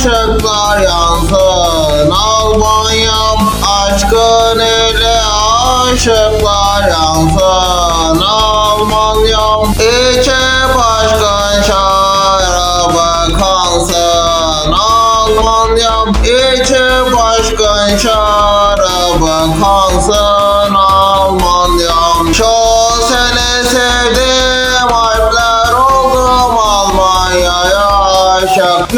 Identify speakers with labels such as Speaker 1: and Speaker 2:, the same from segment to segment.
Speaker 1: ışıklar yansın Almanyam aşkın ile aşıklar yansın Almanyam içe başkan şarabı kansın Almanyam içe başkan şarabı kansın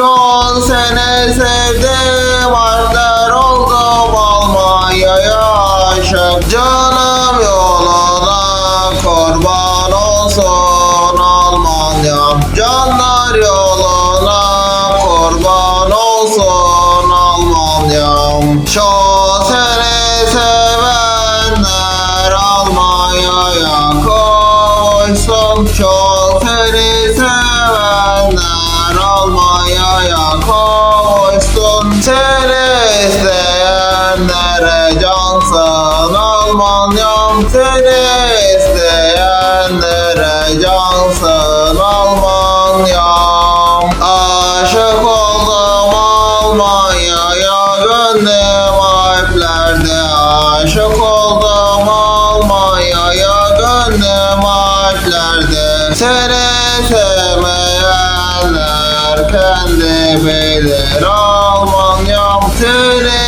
Speaker 1: Yol seni sevdim Alpler oldum Almanya'ya aşık Canım yoluna kurban olsun Almanya'm. Canlar yoluna kurban olsun Almanya'm. Çok seni Almanya'ya koysun Çok seni sevenler Almanya'm Seni isteyenlere cansın Almanya'm Aşık oldum Almanya'ya gönlüm Alplerde. Aşık oldum Almanya'ya gönlüm Alplerde. Seni sevmeyenler kendi bilir. Almanya'm Seni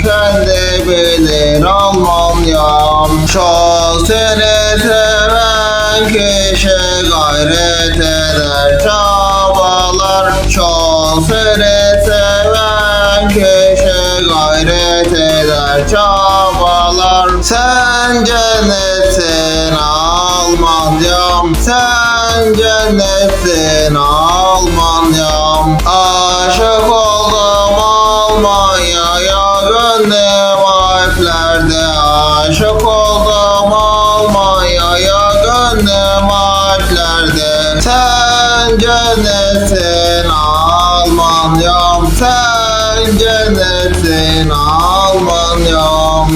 Speaker 1: sevmeyenler kendi bilir Almanya'm Çok seni seven kişi gayret eder. Çabalar Çok seni seven kişi gayret eder. Çabalar Sen cennetsin Almanya'm Sen cennetsin Almanya'm Alplerde Aşık oldum Almanya'ya gönlüm Alplerde Sen cennetsin Almanya'm Sen cennetsin Almanya'm